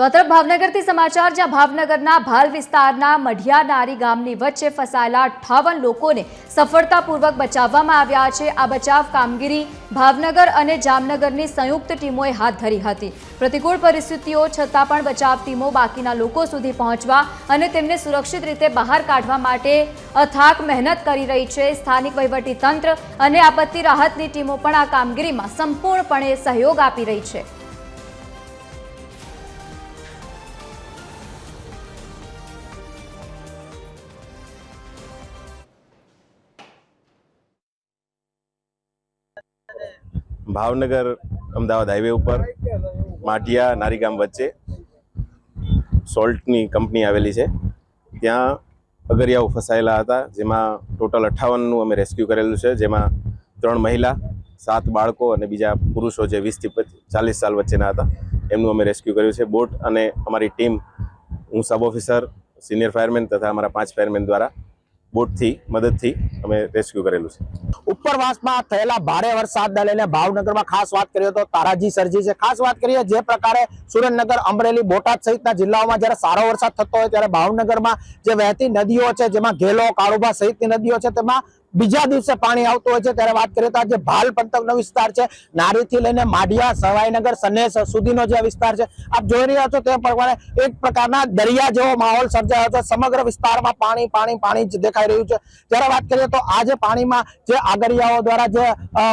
તો આ તરફ ભાવનગરથી સમાચાર, જ્યાં ભાવનગરના ભાલ વિસ્તારના મઢિયા નારી ગામની વચ્ચે ફસાયેલા અઠ્ઠાવન લોકોને સફળતાપૂર્વક બચાવવામાં આવ્યા છે. આ બચાવ કામગીરી ભાવનગર અને જામનગરની સંયુક્ત ટીમોએ હાથ ધરી હતી. પ્રતિકૂળ પરિસ્થિતિઓ છતાં પણ બચાવ ટીમો બાકીના લોકો સુધી પહોંચવા અને તેમને સુરક્ષિત રીતે બહાર કાઢવા માટે અથાક મહેનત કરી રહી છે. સ્થાનિક વહીવટી તંત્ર અને આપત્તિ રાહતની ટીમો પણ આ કામગીરીમાં સંપૂર્ણપણે સહયોગ આપી રહી છે. ભાવનગર, અમદાવાદ હાઈવે ઉપર માઢિયા નારીગામ વચ્ચે સોલ્ટની કંપની આવેલી છે. ત્યાં અગરિયાઓ ફસાયેલા હતા, જેમાં ટોટલ અઠ્ઠાવનનું અમે રેસ્ક્યુ કરેલું છે, જેમાં ત્રણ મહિલા, સાત બાળકો અને બીજા પુરુષો જે વીસથી ચાલીસ સાલ વચ્ચેના હતા, એમનું અમે રેસ્ક્યુ કર્યું છે. બોટ અને અમારી ટીમ, હું સબ ઓફિસર સિનિયર ફાયરમેન તથા અમારા પાંચ ફાયરમેન દ્વારા બોટથી, મદદથી અમે રેસ્ક્યુ કરેલું છે. ઉપરવાસમાં થયેલા ભારે વરસાદને લઈને ભાવનગરમાં ખાસ વાત કરીએ તો તારાજી સર્જી છે. ખાસ વાત કરીએ, જે પ્રકારે સુરેન્દ્રનગર, અમરેલી, બોટાદ સહિતના જિલ્લાઓમાં જ્યારે સારો વરસાદ થતો હોય ત્યારે ભાવનગરમાં જે વહેતી નદીઓ છે, જેમાં ઘેલો, કાળુભા સહિતની નદીઓ છે, તેમાં બીજા દિવસે પાણી આવતું હોય છે, ત્યારે વાત કરીએ તો આ જે ભાલ પંથકનો વિસ્તાર છે, નારીથી લઈને માઢિયા, સવાઈનગર, સનેસ સુધીનો જે વિસ્તાર છે, આપ જોઈ રહ્યા છો તે પ્રમાણે એક પ્રકારના દરિયા જેવો માહોલ સર્જાયો છે, સમગ્ર વિસ્તારમાં પાણી પાણી પાણી જ દેખાઈ રહ્યું છે. ત્યારે વાત કરીએ તો આ જે પાણીમાં જે આગરિયાઓ દ્વારા જે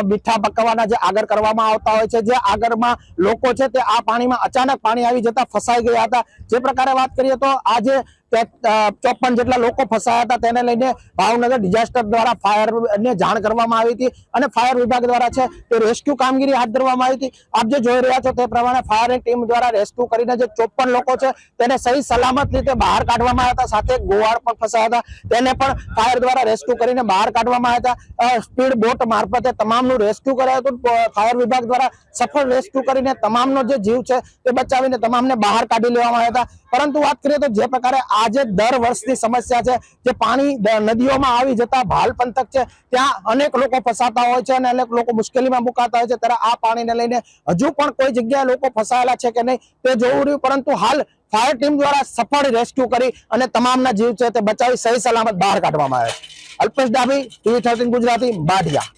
મીઠા પકવવાના જે આગળ કરવામાં આવતા હોય છે, જે આગળમાં લોકો છે તે આ પાણીમાં અચાનક પાણી આવી જતા ફસાઈ ગયા હતા. જે પ્રકારે વાત કરીએ તો આ જે ચોપન જેટલા લોકો ફસાયા હતા તેને લઈને ભાવનગર ડિઝાસ્ટર દ્વારા ફાયર ને જાણ કરવામાં આવી હતી અને ફાયર વિભાગ દ્વારા છે તે રેસ્ક્યુ કામગીરી હાથ ધરવામાં આવી હતી. આપ જે જોઈ રહ્યા છો તે પ્રમાણે ફાયરની ટીમ દ્વારા રેસ્ક્યુ કરીને જે ચોપન લોકો છે તેને સહી સલામત રીતે બહાર કાઢવામાં આવ્યા હતા. સાથે ગોવાળ પણ ફસાયા હતા. તેને પણ ફાયર દ્વારા રેસ્ક્યુ કરીને બહાર કાઢવામાં આવ્યા હતા. સ્પીડ બોટ મારફતે તમામનું રેસ્ક્યુ કરાયું હતું. ફાયર વિભાગ દ્વારા સફળ રેસ્ક્યુ કરીને તમામનો જે જીવ છે તે બચાવીને તમામને બહાર કાઢી લેવામાં આવ્યા હતા. પરંતુ વાત કરીએ તો જે પ્રકારે આજે દર વર્ષની સમસ્યા છે. જે પાણી નદીઓમાં આવી જતા ભાલ પંથક છે, ત્યાં અનેક લોકો ફસાતા હોય છે અને અનેક લોકો મુશ્કેલીમાં મુકાતા હોય છે. ત્યારે આ પાણીને લઈને હજુ પણ કોઈ જગ્યાએ લોકો ફસાયેલા છે કે નહીં તે જોવું રહ્યું, પરંતુ હાલ ફાયર ટીમ દ્વારા સફળ રેસ્ક્યુ કરી અને તમામના જીવ છે તે બચાવી સહી સલામત બહાર કાઢવામાં આવ્યા છે. Alpesh Dabhi, TV thirteen Gujarati, Badhiya.